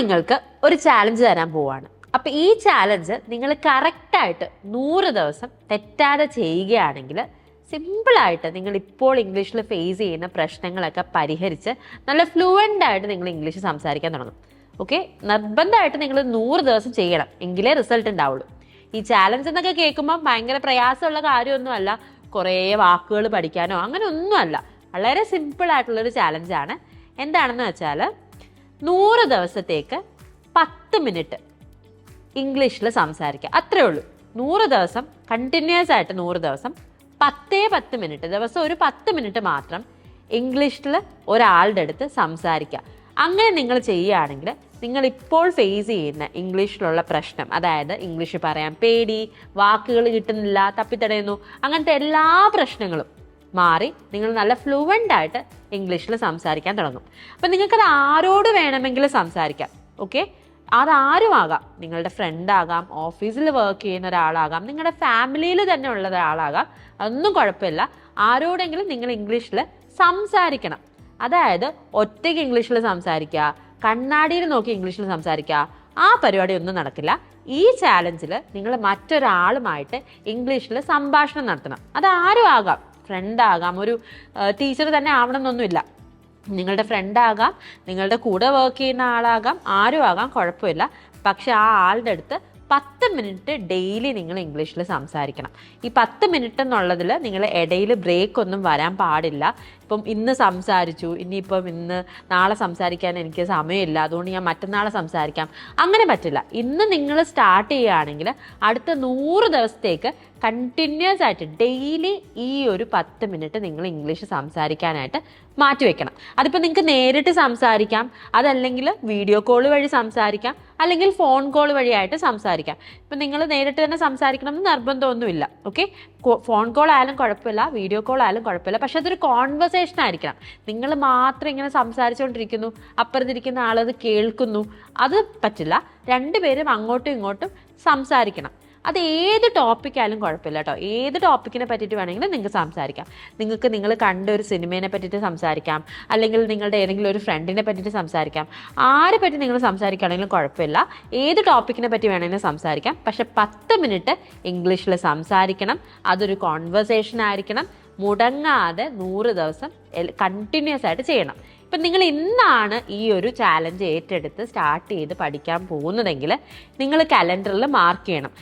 നിങ്ങൾക്ക് ഒരു ചാലഞ്ച് തരാൻ പോവാണ്. അപ്പൊ ഈ ചാലഞ്ച് നിങ്ങൾ കറക്റ്റായിട്ട് നൂറ് ദിവസം തെറ്റാതെ ചെയ്യുകയാണെങ്കിൽ സിമ്പിളായിട്ട് നിങ്ങൾ ഇപ്പോൾ ഇംഗ്ലീഷിൽ ഫേസ് ചെയ്യുന്ന പ്രശ്നങ്ങളൊക്കെ പരിഹരിച്ച് നല്ല ഫ്ലുവന്റ് ആയിട്ട് നിങ്ങൾ ഇംഗ്ലീഷ് സംസാരിക്കാൻ തുടങ്ങും. ഓക്കെ നിർബന്ധമായിട്ട് നിങ്ങൾ നൂറ് ദിവസം ചെയ്യണം എങ്കിലേ റിസൾട്ട് ഉണ്ടാവുള്ളൂ. ഈ ചാലഞ്ച് എന്നൊക്കെ കേൾക്കുമ്പോൾ ഭയങ്കര പ്രയാസമുള്ള കാര്യമൊന്നുമല്ല. കുറേ വാക്കുകൾ പഠിക്കാനോ അങ്ങനെ ഒന്നുമല്ല വളരെ സിമ്പിൾ ആയിട്ടുള്ളൊരു ചാലഞ്ചാണ് എന്താണെന്ന് വെച്ചാൽ നൂറ് ദിവസത്തേക്ക് പത്ത് മിനിറ്റ് ഇംഗ്ലീഷിൽ സംസാരിക്കുക അത്രേ ഉള്ളൂ. നൂറ് ദിവസം കണ്ടിന്യൂസ് ആയിട്ട് നൂറ് ദിവസം പത്തേ പത്ത് മിനിറ്റ് ദിവസം ഒരു പത്ത് മിനിറ്റ് മാത്രം ഇംഗ്ലീഷിൽ ഒരാളുടെ അടുത്ത് സംസാരിക്കുക അങ്ങനെ നിങ്ങൾ ചെയ്യുകയാണെങ്കിൽ നിങ്ങൾ ഇപ്പോൾ ഫേസ് ചെയ്യുന്ന ഇംഗ്ലീഷിലുള്ള പ്രശ്നം അതായത് ഇംഗ്ലീഷ് പറയാൻ പേടി വാക്കുകൾ കിട്ടുന്നില്ല തപ്പിത്തടയുന്നു അങ്ങനത്തെ എല്ലാ പ്രശ്നങ്ങളും മാറി നിങ്ങൾ നല്ല ഫ്ലുവന്റ് ആയിട്ട് ഇംഗ്ലീഷിൽ സംസാരിക്കാൻ തുടങ്ങും. അപ്പം നിങ്ങൾക്കത് ആരോട് വേണമെങ്കിലും സംസാരിക്കാം ഓക്കെ അതാരും ആകാം നിങ്ങളുടെ ഫ്രണ്ട് ആകാം ഓഫീസിൽ വർക്ക് ചെയ്യുന്ന ഒരാളാകാം നിങ്ങളുടെ ഫാമിലിയിൽ തന്നെ ഉള്ള ഒരാളാകാം അതൊന്നും കുഴപ്പമില്ല. ആരോടെങ്കിലും നിങ്ങൾ ഇംഗ്ലീഷിൽ സംസാരിക്കണം. അതായത് ഒറ്റയ്ക്ക് ഇംഗ്ലീഷിൽ സംസാരിക്കുക കണ്ണാടിയിൽ നോക്കി ഇംഗ്ലീഷിൽ സംസാരിക്കുക ആ പരിപാടി ഒന്നും നടക്കില്ല. ഈ ചാലഞ്ചിൽ നിങ്ങൾ മറ്റൊരാളുമായിട്ട് ഇംഗ്ലീഷിൽ സംഭാഷണം നടത്തണം. അത് ആരും ആകാം ഫ്രണ്ട് ആകാം. ഒരു ടീച്ചർ തന്നെ ആവണമെന്നൊന്നുമില്ല. നിങ്ങളുടെ ഫ്രണ്ടാകാം നിങ്ങളുടെ കൂടെ വർക്ക് ചെയ്യുന്ന ആളാകാം ആരും ആകാം കുഴപ്പമില്ല. പക്ഷെ ആ ആളുടെ അടുത്ത് പത്ത് മിനിറ്റ് ഡെയിലി നിങ്ങൾ ഇംഗ്ലീഷിൽ സംസാരിക്കണം. ഈ പത്ത് മിനിറ്റ് എന്നുള്ളതിൽ നിങ്ങൾ ഇടയിൽ ബ്രേക്ക് ഒന്നും വരാൻ പാടില്ല. ഇപ്പം ഇന്ന് സംസാരിച്ചു ഇനിയിപ്പം ഇന്ന് നാളെ സംസാരിക്കാൻ എനിക്ക് സമയമില്ല അതുകൊണ്ട് ഞാൻ മറ്റന്നാളെ സംസാരിക്കാം. അങ്ങനെ പറ്റില്ല. ഇന്ന് നിങ്ങൾ സ്റ്റാർട്ട് ചെയ്യുകയാണെങ്കിൽ അടുത്ത നൂറ് ദിവസത്തേക്ക് കണ്ടിന്യൂസ് ആയിട്ട് ഡെയിലി ഈ ഒരു പത്ത് മിനിറ്റ് നിങ്ങൾ ഇംഗ്ലീഷ് സംസാരിക്കാനായിട്ട് മാറ്റിവെക്കണം അതിപ്പോൾ നിങ്ങൾക്ക് നേരിട്ട് സംസാരിക്കാം അതല്ലെങ്കിൽ വീഡിയോ കോൾ വഴി സംസാരിക്കാം അല്ലെങ്കിൽ ഫോൺ കോൾ വഴിയായിട്ട് സംസാരിക്കാം. ഇപ്പം നിങ്ങൾ നേരിട്ട് തന്നെ സംസാരിക്കണം എന്ന് നിർബന്ധമൊന്നുമില്ല ഓക്കെ ഫോൺ കോൾ ആയാലും കുഴപ്പമില്ല വീഡിയോ കോൾ ആയാലും കുഴപ്പമില്ല. പക്ഷെ അതൊരു കോൺവെർസേഷൻ ആയിരിക്കണം. നിങ്ങൾ മാത്രം ഇങ്ങനെ സംസാരിച്ചുകൊണ്ടിരിക്കുന്നു അപ്പുറത്തിരിക്കുന്ന ആളത് കേൾക്കുന്നു അത് പറ്റില്ല. രണ്ടുപേരും അങ്ങോട്ടും ഇങ്ങോട്ടും സംസാരിക്കണം. അത് ഏത് ടോപ്പിക്കായാലും കുഴപ്പമില്ല കേട്ടോ. ഏത് ടോപ്പിക്കിനെ പറ്റിയിട്ട് വേണമെങ്കിലും നിങ്ങൾക്ക് സംസാരിക്കാം. നിങ്ങൾക്ക് നിങ്ങൾ കണ്ട ഒരു സിനിമേനെ പറ്റിയിട്ട് സംസാരിക്കാം. അല്ലെങ്കിൽ നിങ്ങളുടെ ഏതെങ്കിലും ഒരു ഫ്രണ്ടിനെ പറ്റിയിട്ട് സംസാരിക്കാം. ആരെ പറ്റി നിങ്ങൾ സംസാരിക്കുകയാണെങ്കിലും കുഴപ്പമില്ല. ഏത് ടോപ്പിക്കിനെ പറ്റി വേണമെങ്കിലും സംസാരിക്കാം. പക്ഷെ പത്ത് മിനിറ്റ് ഇംഗ്ലീഷിൽ സംസാരിക്കണം. അതൊരു കോൺവെർസേഷൻ ആയിരിക്കണം. മുടങ്ങാതെ നൂറ് ദിവസം കണ്ടിന്യൂസ് ആയിട്ട് ചെയ്യണം. ഇപ്പം നിങ്ങൾ ഇന്നാണ് ഈ ഒരു ചാലഞ്ച് ഏറ്റെടുത്ത് സ്റ്റാർട്ട് ചെയ്ത് പഠിക്കാൻ പോകുന്നതെങ്കിൽ നിങ്ങൾ കലണ്ടറിൽ മാർക്ക് ചെയ്യണം.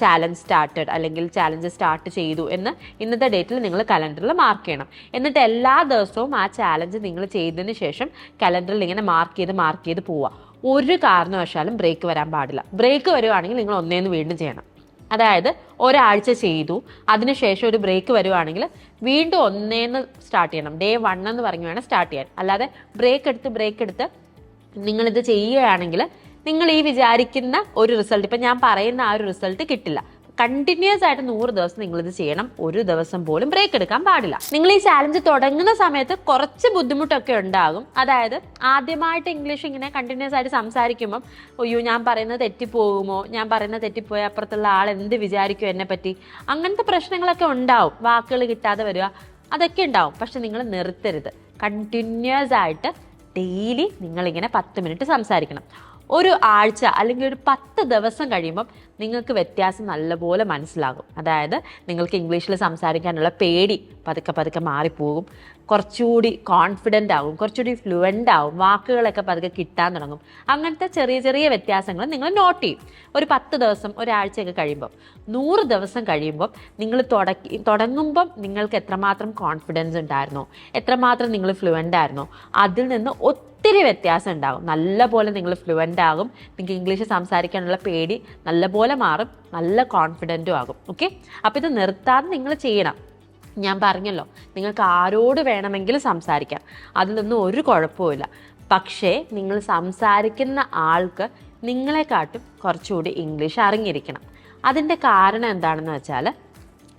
ചാലഞ്ച് സ്റ്റാർട്ടഡ് അല്ലെങ്കിൽ ചാലഞ്ച് സ്റ്റാർട്ട് ചെയ്തു എന്ന് ഇന്നത്തെ ഡേറ്റിൽ നിങ്ങൾ കലണ്ടറിൽ മാർക്ക് ചെയ്യണം. എന്നിട്ട് എല്ലാ ദിവസവും ആ ചാലഞ്ച് നിങ്ങൾ ചെയ്തതിന് ശേഷം കലണ്ടറിൽ ഇങ്ങനെ മാർക്ക് ചെയ്ത് മാർക്ക് ചെയ്ത് പോവുക. ഒരു കാരണവശാലും ബ്രേക്ക് വരാൻ പാടില്ല. ബ്രേക്ക് വരുവാണെങ്കിൽ നിങ്ങൾ ഒന്നേന്ന് വീണ്ടും ചെയ്യണം. അതായത് ഒരാഴ്ച ചെയ്തു. അതിനുശേഷം ഒരു ബ്രേക്ക് വരുവാണെങ്കിൽ വീണ്ടും ഒന്നേന്ന് സ്റ്റാർട്ട് ചെയ്യണം. ഡേ വൺ എന്ന് പറഞ്ഞു വേണം സ്റ്റാർട്ട് ചെയ്യാൻ. അല്ലാതെ ബ്രേക്ക് എടുത്ത് ബ്രേക്ക് എടുത്ത് നിങ്ങളിത് ചെയ്യുകയാണെങ്കിൽ നിങ്ങൾ ഈ വിചാരിക്കുന്ന ഒരു റിസൾട്ട് ഇപ്പം ഞാൻ പറയുന്ന ആ ഒരു റിസൾട്ട് കിട്ടില്ല. കണ്ടിന്യൂസ് ആയിട്ട് നൂറ് ദിവസം നിങ്ങൾ ഇത് ചെയ്യണം. ഒരു ദിവസം പോലും ബ്രേക്ക് എടുക്കാൻ പാടില്ല. നിങ്ങൾ ഈ ചാലഞ്ച് തുടങ്ങുന്ന സമയത്ത് കുറച്ച് ബുദ്ധിമുട്ടൊക്കെ ഉണ്ടാകും. അതായത് ആദ്യമായിട്ട് ഇംഗ്ലീഷ് ഇങ്ങനെ കണ്ടിന്യൂസ് ആയിട്ട് സംസാരിക്കുമ്പം അയ്യോ ഞാൻ പറയുന്നത് തെറ്റിപ്പോകുമോ? ഞാൻ പറയുന്നത് തെറ്റിപ്പോയ അപ്പുറത്തുള്ള ആൾ എന്ത് വിചാരിക്കും എന്നെ പറ്റി? അങ്ങനത്തെ പ്രശ്നങ്ങളൊക്കെ ഉണ്ടാവും. വാക്കുകൾ കിട്ടാതെ വരിക അതൊക്കെ ഉണ്ടാവും. പക്ഷെ നിങ്ങൾ നിർത്തരുത്. കണ്ടിന്യൂസ് ആയിട്ട് ഡെയിലി നിങ്ങളിങ്ങനെ പത്ത് മിനിറ്റ് സംസാരിക്കണം. ഒരു ആഴ്ച അല്ലെങ്കിൽ ഒരു പത്ത് ദിവസം കഴിയുമ്പം നിങ്ങൾക്ക് വ്യത്യാസം നല്ലപോലെ മനസ്സിലാകും. അതായത് നിങ്ങൾക്ക് ഇംഗ്ലീഷിൽ സംസാരിക്കാനുള്ള പേടി പതുക്കെ പതുക്കെ മാറിപ്പോകും. കുറച്ചുകൂടി കോൺഫിഡന്റ് ആകും കുറച്ചുകൂടി ഫ്ലുവന്റ് ആകും വാക്കുകളൊക്കെ പതുക്കെ കിട്ടാൻ തുടങ്ങും. അങ്ങനത്തെ ചെറിയ ചെറിയ വ്യത്യാസങ്ങൾ നിങ്ങൾ നോട്ട് ചെയ്യും. ഒരു പത്ത് ദിവസം ഒരാഴ്ചയൊക്കെ കഴിയുമ്പോൾ നൂറ് ദിവസം കഴിയുമ്പോൾ നിങ്ങൾ തുടക്കി തുടങ്ങുമ്പം നിങ്ങൾക്ക് എത്രമാത്രം കോൺഫിഡൻസ് ഉണ്ടായിരുന്നോ എത്രമാത്രം നിങ്ങൾ ഫ്ലുവന്റ് ആയിരുന്നോ അതിൽ നിന്ന് ഒത്തിരി വ്യത്യാസം ഉണ്ടാകും. നല്ലപോലെ നിങ്ങൾ ഫ്ലുവന്റ് ആകും നിങ്ങൾക്ക് ഇംഗ്ലീഷ് സംസാരിക്കാനുള്ള പേടി നല്ലപോലെ മാറും. നല്ല കോൺഫിഡന്റും ആകും. ഓക്കെ അപ്പോൾ ഇത് നിർത്താതെ നിങ്ങൾ ചെയ്യണം. ഞാൻ പറഞ്ഞല്ലോ നിങ്ങൾക്ക് ആരോട് വേണമെങ്കിലും സംസാരിക്കാം. അതിലൊന്നും ഒരു കുഴപ്പമില്ല പക്ഷേ നിങ്ങൾ സംസാരിക്കുന്ന ആൾക്ക് നിങ്ങളെക്കാട്ടും കുറച്ചുകൂടി ഇംഗ്ലീഷ് അറിഞ്ഞിരിക്കണം. അതിന്റെ കാരണം എന്താണെന്ന് വെച്ചാൽ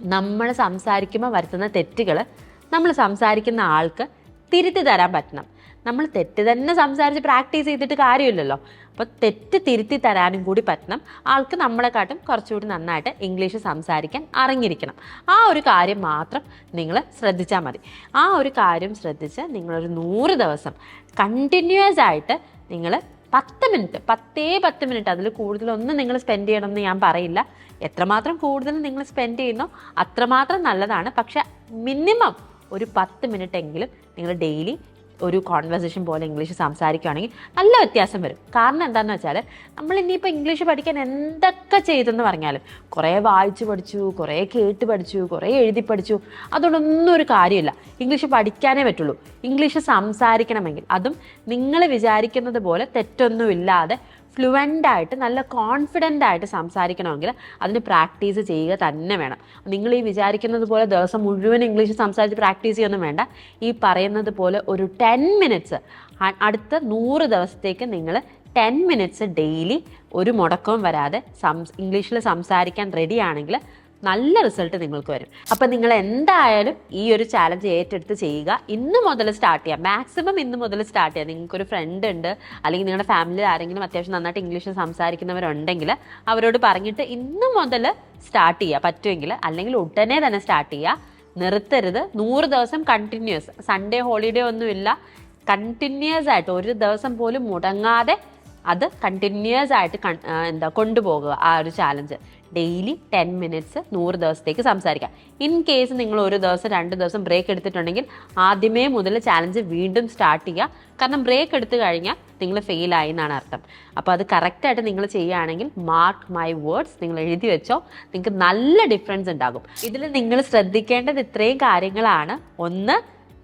നമ്മൾ സംസാരിക്കുമ്പോൾ വരുത്തുന്ന തെറ്റുകൾ നമ്മൾ സംസാരിക്കുന്ന ആൾക്ക് തിരുത്തി തരാൻ പറ്റണം. നമ്മൾ തെറ്റ് തന്നെ സംസാരിച്ച് പ്രാക്ടീസ് ചെയ്തിട്ട് കാര്യമില്ലല്ലോ. അപ്പോൾ തെറ്റ് തിരുത്തി തരാനും കൂടി പറ്റണം. ആൾക്ക് നമ്മളെക്കാട്ടും കുറച്ചുകൂടി നന്നായിട്ട് ഇംഗ്ലീഷ് സംസാരിക്കാൻ അറിഞ്ഞിരിക്കണം. ആ ഒരു കാര്യം മാത്രം നിങ്ങൾ ശ്രദ്ധിച്ചാൽ മതി. ആ ഒരു കാര്യം ശ്രദ്ധിച്ച് നിങ്ങളൊരു നൂറ് ദിവസം കണ്ടിന്യൂസ് ആയിട്ട് നിങ്ങൾ പത്ത് മിനിറ്റ് പത്തേ പത്ത് മിനിറ്റ് അതിൽ കൂടുതലൊന്നും നിങ്ങൾ സ്പെൻഡ് ചെയ്യണമെന്ന് ഞാൻ പറയില്ല. എത്രമാത്രം കൂടുതൽ നിങ്ങൾ സ്പെൻഡ് ചെയ്യുന്നോ അത്രമാത്രം നല്ലതാണ്. പക്ഷേ മിനിമം ഒരു പത്ത് മിനിറ്റ് എങ്കിലും നിങ്ങൾ ഡെയിലി ഒരു കോൺവെർസേഷൻ പോലെ ഇംഗ്ലീഷ് സംസാരിക്കുകയാണെങ്കിൽ നല്ല വ്യത്യാസം വരും. കാരണം എന്താണെന്ന് വെച്ചാൽ നമ്മൾ ഇനിയിപ്പോൾ ഇംഗ്ലീഷ് പഠിക്കാൻ എന്തൊക്കെ ചെയ്തെന്ന് പറഞ്ഞാലും കുറേ വായിച്ചു പഠിച്ചു കുറേ കേട്ട് പഠിച്ചു കുറേ എഴുതി പഠിച്ചു അതുകൊണ്ടൊന്നും ഒരു കാര്യമില്ല. ഇംഗ്ലീഷ് പഠിക്കാനേ പറ്റുള്ളൂ. ഇംഗ്ലീഷ് സംസാരിക്കണമെങ്കിൽ അതും നിങ്ങൾ വിചാരിക്കുന്നത് പോലെ തെറ്റൊന്നുമില്ലാതെ ഫ്ലുവന്റ് ആയിട്ട് നല്ല കോൺഫിഡന്റ് ആയിട്ട് സംസാരിക്കണമെങ്കിൽ അതിന് പ്രാക്ടീസ് ചെയ്യുക തന്നെ വേണം. നിങ്ങൾ ഈ വിചാരിക്കുന്നത് പോലെ ദിവസം മുഴുവൻ ഇംഗ്ലീഷ് സംസാരിച്ച് പ്രാക്ടീസ് ചെയ്യൊന്നും വേണ്ട. ഈ പറയുന്നത് പോലെ ഒരു ടെൻ മിനിറ്റ്സ് അടുത്ത നൂറ് ദിവസത്തേക്ക് നിങ്ങൾ ടെൻ മിനിറ്റ്സ് ഡെയിലി ഒരു മുടക്കവും വരാതെ സംസ് ഇംഗ്ലീഷിൽ സംസാരിക്കാൻ റെഡി ആണെങ്കിൽ നല്ല റിസൾട്ട് നിങ്ങൾക്ക് വരും. അപ്പം നിങ്ങൾ എന്തായാലും ഈ ഒരു ചാലഞ്ച് ഏറ്റെടുത്ത് ചെയ്യുക. ഇന്ന് മുതൽ സ്റ്റാർട്ട് ചെയ്യാം. മാക്സിമം ഇന്ന് മുതൽ സ്റ്റാർട്ട് ചെയ്യാം. നിങ്ങൾക്കൊരു ഫ്രണ്ട് ഉണ്ട് അല്ലെങ്കിൽ നിങ്ങളുടെ ഫാമിലിയിൽ ആരെങ്കിലും അത്യാവശ്യം നന്നായിട്ട് ഇംഗ്ലീഷ് സംസാരിക്കുന്നവരുണ്ടെങ്കിൽ അവരോട് പറഞ്ഞിട്ട് ഇന്ന് മുതൽ സ്റ്റാർട്ട് ചെയ്യുക പറ്റുമെങ്കിൽ അല്ലെങ്കിൽ ഉടനെ തന്നെ സ്റ്റാർട്ട് ചെയ്യുക നിർത്തരുത്. നൂറ് ദിവസം കണ്ടിന്യൂസ് സൺഡേ ഹോളിഡേ ഒന്നുമില്ല. കണ്ടിന്യൂസ് ആയിട്ട് ഒരു ദിവസം പോലും മുടങ്ങാതെ അത് കണ്ടിന്യൂസ് ആയിട്ട് എന്താ കൊണ്ടുപോകുക ആ ഒരു ചാലഞ്ച് ഡെയിലി ടെൻ മിനിറ്റ്സ് നൂറ് ദിവസത്തേക്ക് സംസാരിക്കാം. ഇൻ കേസ് നിങ്ങൾ ഒരു ദിവസം രണ്ട് ദിവസം ബ്രേക്ക് എടുത്തിട്ടുണ്ടെങ്കിൽ ആദ്യമേ മുതൽ ചാലഞ്ച് വീണ്ടും സ്റ്റാർട്ട് ചെയ്യുക. കാരണം ബ്രേക്ക് എടുത്തു കഴിഞ്ഞാൽ നിങ്ങൾ ഫെയിൽ ആയി എന്നാണ് അർത്ഥം. അപ്പോൾ അത് കറക്റ്റായിട്ട് നിങ്ങൾ ചെയ്യുകയാണെങ്കിൽ മാർക്ക് മൈ വേർഡ്സ് നിങ്ങൾ എഴുതി വെച്ചോ. നിങ്ങൾക്ക് നല്ല ഡിഫറൻസ് ഉണ്ടാകും. ഇതിൽ നിങ്ങൾ ശ്രദ്ധിക്കേണ്ടത് ഇത്രയും കാര്യങ്ങളാണ്. ഒന്ന്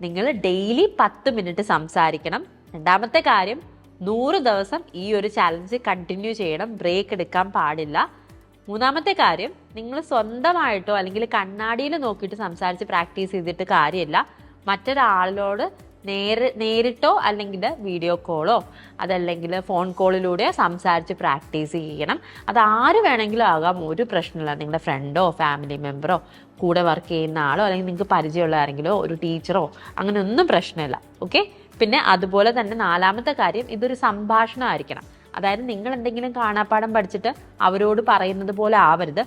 നിങ്ങൾ ഡെയിലി പത്ത് മിനിറ്റ് സംസാരിക്കണം. രണ്ടാമത്തെ കാര്യം നൂറ് ദിവസം ഈ ഒരു ചാലഞ്ച് കണ്ടിന്യൂ ചെയ്യണം. ബ്രേക്ക് എടുക്കാൻ പാടില്ല. മൂന്നാമത്തെ കാര്യം നിങ്ങൾ സ്വന്തമായിട്ടോ അല്ലെങ്കിൽ കണ്ണാടിയിൽ നോക്കിയിട്ട് സംസാരിച്ച് പ്രാക്ടീസ് ചെയ്തിട്ട് കാര്യമില്ല. മറ്റൊരാളോട് നേരി നേരിട്ടോ അല്ലെങ്കിൽ വീഡിയോ കോളോ അതല്ലെങ്കിൽ ഫോൺ കോളിലൂടെ സംസാരിച്ച് പ്രാക്ടീസ് ചെയ്യണം. അത് ആര് വേണമെങ്കിലും ആകാം. ഒരു പ്രശ്നമില്ല. നിങ്ങളുടെ ഫ്രണ്ടോ ഫാമിലി മെമ്പറോ കൂടെ വർക്ക് ചെയ്യുന്ന ആളോ അല്ലെങ്കിൽ നിങ്ങൾക്ക് പരിചയമുള്ള ആരെങ്കിലോ ഒരു ടീച്ചറോ അങ്ങനെ ഒന്നും പ്രശ്നമില്ല. ഓക്കെ? പിന്നെ അതുപോലെ തന്നെ നാലാമത്തെ കാര്യം ഇതൊരു സംഭാഷണമായിരിക്കണം. അതായത് നിങ്ങൾ എന്തെങ്കിലും കാണാപ്പാടം പഠിച്ചിട്ട് അവരോട് പറയുന്നത് പോലെ ആവരുത്.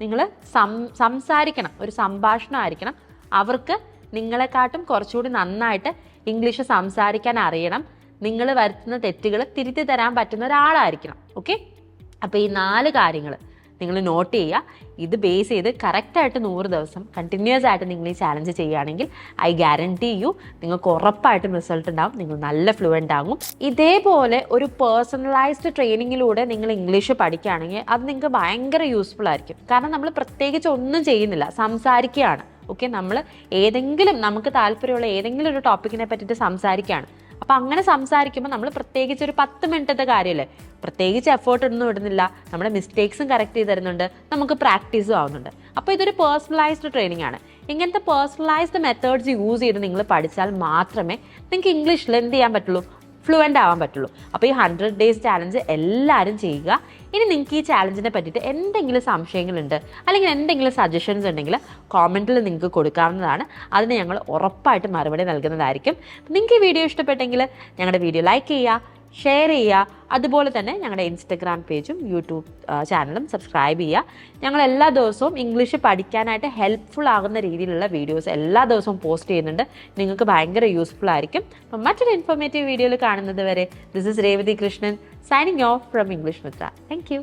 നിങ്ങൾ സം സംസാരിക്കണം ഒരു സംഭാഷണം ആയിരിക്കണം. അവർക്ക് നിങ്ങളെക്കാട്ടും കുറച്ചുകൂടി നന്നായിട്ട് ഇംഗ്ലീഷ് സംസാരിക്കാൻ അറിയണം. നിങ്ങൾ വരുത്തുന്ന തെറ്റുകൾ തിരുത്തി തരാൻ പറ്റുന്ന ഒരാളായിരിക്കണം. ഓക്കെ? അപ്പോൾ ഈ നാല് കാര്യങ്ങൾ നിങ്ങൾ നോട്ട് ചെയ്യുക. ഇത് ബേസ് ചെയ്ത് കറക്റ്റായിട്ട് നൂറ് ദിവസം കണ്ടിന്യൂസ് ആയിട്ട് നിങ്ങൾ ഈ ചാലഞ്ച് ചെയ്യുകയാണെങ്കിൽ ഐ ഗ്യാരണ്ടി യു നിങ്ങൾക്ക് ഉറപ്പായിട്ടും റിസൾട്ട് ഉണ്ടാവും. നിങ്ങൾ നല്ല ഫ്ലുവന്റ് ആകും. ഇതേപോലെ ഒരു പേഴ്സണലൈസ്ഡ് ട്രെയിനിങ്ങിലൂടെ നിങ്ങൾ ഇംഗ്ലീഷ് പഠിക്കുകയാണെങ്കിൽ അത് നിങ്ങൾക്ക് ഭയങ്കര യൂസ്ഫുൾ ആയിരിക്കും. കാരണം നമ്മൾ പ്രത്യേകിച്ച് ഒന്നും ചെയ്യുന്നില്ല. സംസാരിക്കുകയാണ്. ഓക്കെ നമ്മൾ ഏതെങ്കിലും നമുക്ക് താല്പര്യമുള്ള ഏതെങ്കിലും ഒരു ടോപ്പിക്കിനെ പറ്റിയിട്ട് സംസാരിക്കുകയാണ്. അപ്പം അങ്ങനെ സംസാരിക്കുമ്പോൾ നമ്മൾ പ്രത്യേകിച്ച് ഒരു പത്ത് മിനിറ്റത്തെ കാര്യമല്ലേ പ്രത്യേകിച്ച് എഫേർട്ട് ഒന്നും ഇടുന്നില്ല. നമ്മുടെ മിസ്റ്റേക്സും കറക്റ്റ് ചെയ്ത് തരുന്നുണ്ട്. നമുക്ക് പ്രാക്ടീസും ആവുന്നുണ്ട്. അപ്പോൾ ഇതൊരു പേഴ്സണലൈസ്ഡ് ട്രെയിനിങ് ആണ്. ഇങ്ങനത്തെ പേഴ്സണലൈസ്ഡ് മെത്തേഡ്സ് യൂസ് ചെയ്ത് നിങ്ങൾ പഠിച്ചാൽ മാത്രമേ നിങ്ങൾക്ക് ഇംഗ്ലീഷിൽ എന്ത് ചെയ്യാൻ പറ്റുള്ളൂ? ഫ്ലുവന്റ് ആവാൻ പറ്റുള്ളൂ. അപ്പോൾ ഈ ഹൺഡ്രഡ് ഡേയ്സ് ചാലഞ്ച് എല്ലാവരും ചെയ്യുക. ഇനി നിങ്ങൾക്ക് ഈ ചാലഞ്ചിനെ പറ്റിയിട്ട് എന്തെങ്കിലും സംശയങ്ങളുണ്ട് അല്ലെങ്കിൽ എന്തെങ്കിലും സജഷൻസ് ഉണ്ടെങ്കിൽ കോമന്റിൽ നിങ്ങൾക്ക് കൊടുക്കാവുന്നതാണ്. അതിന് ഞങ്ങൾ ഉറപ്പായിട്ട് മറുപടി നൽകുന്നതായിരിക്കും. നിങ്ങൾക്ക് ഈ വീഡിയോ ഇഷ്ടപ്പെട്ടെങ്കിൽ ഞങ്ങളുടെ വീഡിയോ ലൈക്ക് ചെയ്യുക ഷെയർ ചെയ്യുക. അതുപോലെ തന്നെ ഞങ്ങളുടെ ഇൻസ്റ്റഗ്രാം പേജും യൂട്യൂബ് ചാനലും സബ്സ്ക്രൈബ് ചെയ്യുക. ഞങ്ങൾ എല്ലാ ദിവസവും ഇംഗ്ലീഷ് പഠിക്കാനായിട്ട് ഹെൽപ്ഫുൾ ആകുന്ന രീതിയിലുള്ള വീഡിയോസ് എല്ലാ ദിവസവും പോസ്റ്റ് ചെയ്യുന്നുണ്ട്. നിങ്ങൾക്ക് ഭയങ്കര യൂസ്ഫുൾ ആയിരിക്കും. അപ്പം മറ്റൊരു ഇൻഫോർമേറ്റീവ് വീഡിയോയിൽ കാണുന്നത് വരെ this is Revathi Krishnan signing off from English Mitra thank you